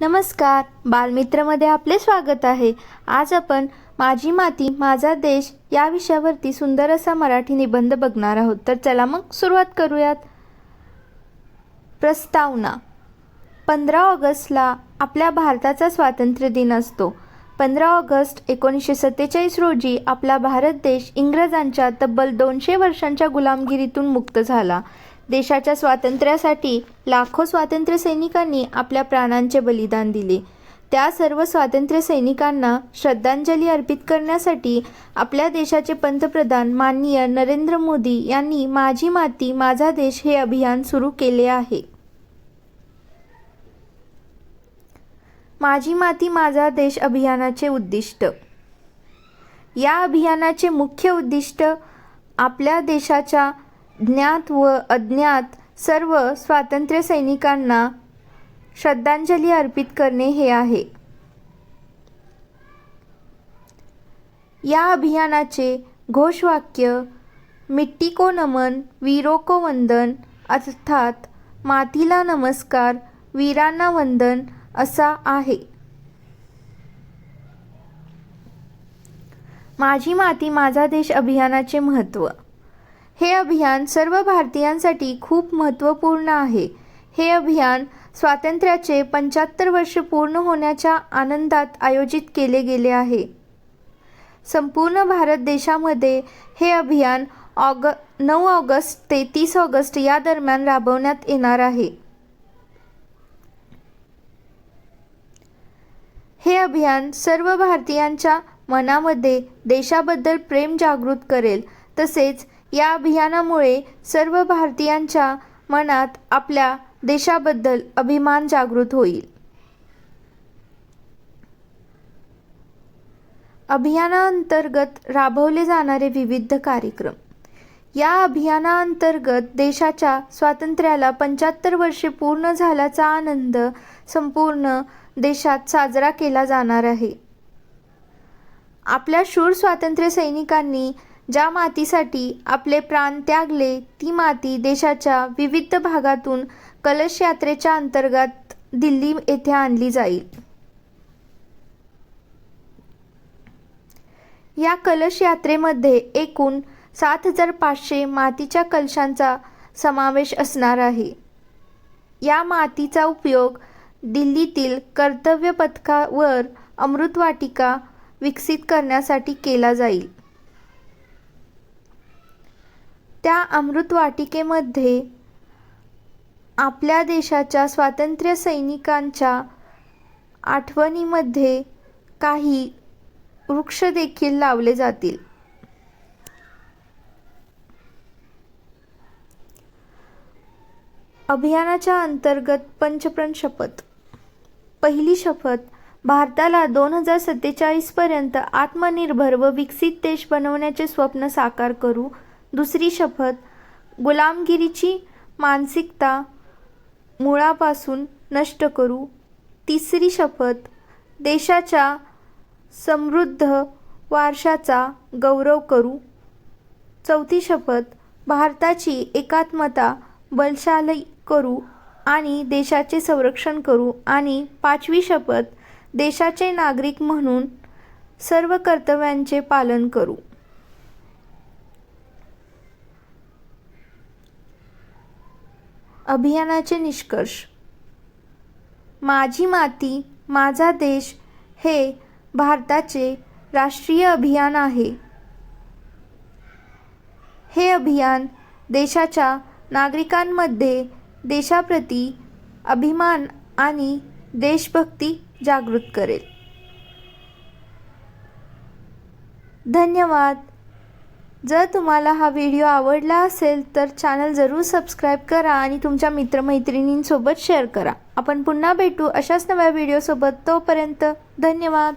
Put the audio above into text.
नमस्कार. बालमित्रमध्ये आपले स्वागत आहे. आज आपण माझी माती माझा देश या विषयावरती सुंदर असा मराठी निबंध बघणार आहोत. तर चला मग सुरुवात करूयात. प्रस्तावना. पंधरा ऑगस्टला आपल्या भारताचा स्वातंत्र्य दिन असतो. पंधरा ऑगस्ट एकोणीसशे सत्तेचाळीस रोजी आपला भारत देश इंग्रजांच्या तब्बल दोनशे वर्षांच्या गुलामगिरीतून मुक्त झाला. देशाच्या स्वातंत्र्यासाठी लाखो स्वातंत्र्य सैनिकांनी आपल्या प्राणांचे बलिदान दिले. त्या सर्व स्वातंत्र्य सैनिकांना श्रद्धांजली अर्पित करण्यासाठी आपल्या देशाचे पंतप्रधान माननीय नरेंद्र मोदी यांनी माझी माती माझा देश हे अभियान सुरू केले आहे. माझी माती माझा देश अभियानाचे उद्दिष्ट. या अभियानाचे मुख्य उद्दिष्ट आपल्या देशाच्या ज्ञात व अज्ञात सर्व स्वातंत्र्य सैनिकांना श्रद्धांजली अर्पित करणे हे आहे. या अभियानाचे घोषवाक्य मिट्टी को नमन वीरों को वंदन अर्थात मातीला नमस्कार वीरांना वंदन असा आहे. माझी माती माझा देश अभियानाचे महत्त्व हे अभियान सर्व भारतीयांसाठी खूप महत्त्वपूर्ण आहे. हे अभियान स्वातंत्र्याचे पंच्याहत्तर वर्ष पूर्ण होण्याच्या आनंदात आयोजित केले गेले आहे. संपूर्ण भारत देशामध्ये हे अभियान ऑग नऊ ऑगस्ट ते तीस ऑगस्ट या दरम्यान राबवण्यात येणार आहे. हे अभियान सर्व भारतीयांच्या मनामध्ये देशाबद्दल प्रेम जागृत करेल. तसेच या अभियानामुळे सर्व भारतीयांच्या मनात आपल्या देशाबद्दल अभिमान जागृत होईल. अभियानाअंतर्गत राबवले जाणारे विविध कार्यक्रम. या अभियानाअंतर्गत देशाच्या स्वातंत्र्याला पंच्याहत्तर वर्षे पूर्ण झाल्याचा आनंद संपूर्ण देशात साजरा केला जाणार आहे. आपल्या शूर स्वातंत्र्य सैनिकांनी ज्या मातीसाठी आपले प्राण त्यागले ती माती देशाच्या विविध भागातून कलश यात्रेच्या अंतर्गत दिल्ली येथे आणली जाईल. या कलश यात्रेमध्ये एकूण सात हजार पाचशे मातीच्या कलशांचा समावेश असणार आहे. या मातीचा उपयोग दिल्लीतील कर्तव्य पथकावर अमृतवाटिका विकसित करण्यासाठी केला जाईल. त्या अमृतवाटिकेमध्ये आपल्या देशाच्या स्वातंत्र्य सैनिकांच्या आठवणीमध्ये काही वृक्ष देखील लावले जातील. अभियानाच्या अंतर्गत पंचप्रण शपथ. पहिली शपथ भारताला दोन हजार सत्तेचाळीसपर्यंत आत्मनिर्भर व विकसित देश बनवण्याचे स्वप्न साकार करू दुसरी शपथ. गुलामगिरीची मानसिकता मुळापासून नष्ट करू. तिसरी शपथ. देशाच्या समृद्ध वारशाचा गौरव करू. चौथी शपथ. भारताची एकात्मता बलशाली करू आणि देशाचे संरक्षण करू. आणि पाचवी शपथ. देशाचे नागरिक म्हणून सर्व कर्तव्यांचे पालन करू. अभियानाचे निष्कर्ष. माझी माती माझा देश हे भारताचे राष्ट्रीय अभियान आहे. हे अभियान देशाच्या नागरिकांमध्ये देशाप्रती अभिमान आणि देशभक्ती जागृत करेल. धन्यवाद. जर तुम्हाला हा व्हिडिओ आवडला असेल तर चॅनल जरूर सबस्क्राईब करा आणि तुमच्या मित्रमैत्रिणींसोबत शेअर करा. आपण पुन्हा भेटू अशाच नव्या व्हिडिओसोबत. तोपर्यंत धन्यवाद.